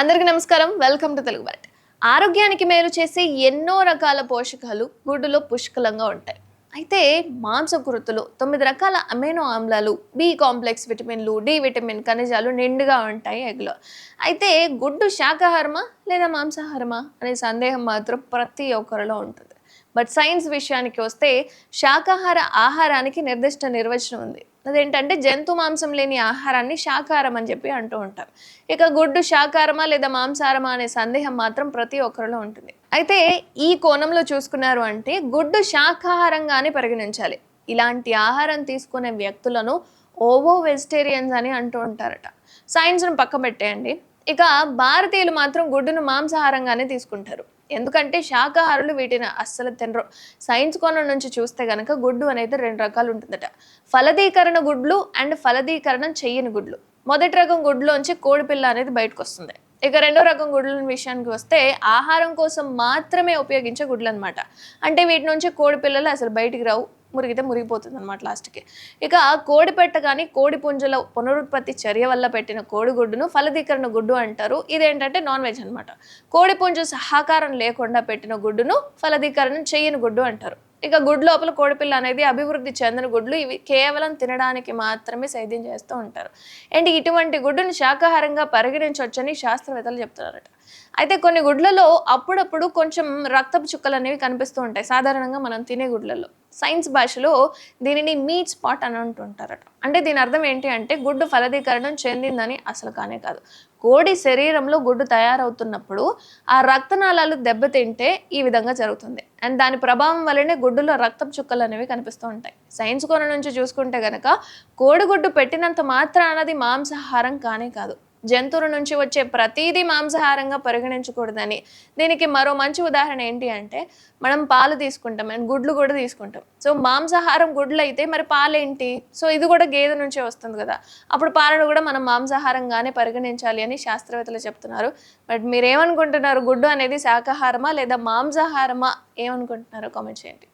అందరికీ నమస్కారం. Welcome to Telugu but ఆరోగ్యానికి మేలు చేసే ఎన్నో రకాల పోషకాలు గుడ్డులో పుష్కలంగా ఉంటాయి. అయితే మాంసకృతులు తొమ్మిది రకాల అమైనో ఆమ్లాలు బి కాంప్లెక్స్ విటమిన్లు డి విటమిన్ ఖనిజాలు నిండుగా ఉంటాయి ఎగ్లో. అయితే గుడ్డు శాకాహారమా లేదా మాంసాహారమా అనే సందేహం మాత్రం ప్రతి ఒక్కరిలో ఉంటుంది. బట్ సైన్స్ విషయానికి వస్తే శాకాహార ఆహారానికి నిర్దిష్ట నిర్వచనం ఉంది. అదేంటంటే జంతు మాంసం లేని ఆహారాన్ని శాకాహారం అని చెప్పి అంటూ ఉంటాం ఇక గుడ్డు శాకాహారమా లేదా మాంసాహారమా అనే సందేహం మాత్రం ప్రతి ఒక్కరిలో ఉంటుంది. అయితే ఈ కోణంలో చూసుకున్నారు అంటే గుడ్డు శాకాహారంగానే పరిగణించాలి. ఇలాంటి ఆహారం తీసుకునే వ్యక్తులను ఓవో వెజిటేరియన్స్ అని అంటూ ఉంటారట. సైన్స్ను పక్క పెట్టేయండి ఇక భారతీయులు మాత్రం గుడ్డును మాంసాహారంగానే తీసుకుంటారు. ఎందుకంటే శాకాహారులు వీటిని అస్సలు తినరు. సైన్స్ కోణం నుంచి చూస్తే కనుక గుడ్డు అనేది రెండు రకాలు ఉంటుందట. ఫలదీకరణ గుడ్లు అండ్ ఫలదీకరణం చెయ్యని గుడ్లు. మొదటి రకం గుడ్లోంచి కోడిపిల్ల అనేది బయటకు వస్తుంది ఇక రెండో రకం గుడ్ల విషయానికి వస్తే ఆహారం కోసం మాత్రమే ఉపయోగించే గుడ్లు అనమాట అంటే వీటి నుంచి కోడి పిల్లలు అసలు బయటికి రావు. మురిగితే మురిగిపోతుంది అనమాట లాస్ట్కి. ఇక కోడి పెట్ట కానీ కోడి పుంజుల పునరుత్పత్తి చర్య వల్ల పెట్టిన కోడిగుడ్డును ఫలదీకరణ గుడ్డు అంటారు. ఇదేంటంటే నాన్ వెజ్ అనమాట కోడి పుంజు సహకారం లేకుండా పెట్టిన గుడ్డును ఫలదీకరణం చేయని గుడ్డు అంటారు. ఇక గుడ్డు లోపల కోడిపిల్ల అనేది అభివృద్ధి చెందిన గుడ్లు ఇవి కేవలం తినడానికి మాత్రమే సేద్యం చేస్తూ ఉంటారు. అండ్ ఇటువంటి గుడ్డును శాకాహారంగా పరిగణించవచ్చని శాస్త్రవేత్తలు చెప్తున్నారట. అయితే కొన్ని గుడ్లలో అప్పుడప్పుడు కొంచెం రక్తపు చుక్కలు అనేవి కనిపిస్తూ ఉంటాయి. సాధారణంగా మనం తినే గుడ్లలో. సైన్స్ భాషలో దీనిని మీట్ స్పాట్ అని అంటుంటారట. అంటే దీని అర్థం ఏంటి అంటే గుడ్డు ఫలదీకరణం చెందిందని అసలు కానే కాదు. కోడి శరీరంలో గుడ్డు తయారవుతున్నప్పుడు ఆ రక్తనాళాలు దెబ్బతింటే ఈ విధంగా జరుగుతుంది. అండ్ దాని ప్రభావం వల్లనే గుడ్డులో రక్తపు చుక్కలు అనేవి కనిపిస్తూ ఉంటాయి. సైన్స్ కోణం నుంచి చూసుకుంటే కనుక కోడిగుడ్డు పెట్టినంత మాత్రానది మాంసాహారం కానే కాదు. జంతువుల నుంచి వచ్చే ప్రతిదీ మాంసాహారంగా పరిగణించకూడదని. దీనికి మరో మంచి ఉదాహరణ ఏంటి అంటే మనం పాలు తీసుకుంటాం అండ్ గుడ్లు కూడా తీసుకుంటాం. సో మాంసాహారం గుడ్లు అయితే మరి పాలేంటి? సో ఇది కూడా గేదె నుంచే వస్తుంది కదా. అప్పుడు పాలను కూడా మనం మాంసాహారంగానే పరిగణించాలి అని శాస్త్రవేత్తలు చెప్తున్నారు. బట్ మీరు ఏమనుకుంటున్నారు గుడ్డు అనేది శాకాహారమా లేదా మాంసాహారమా ఏమనుకుంటున్నారో కామెంట్ చేయండి.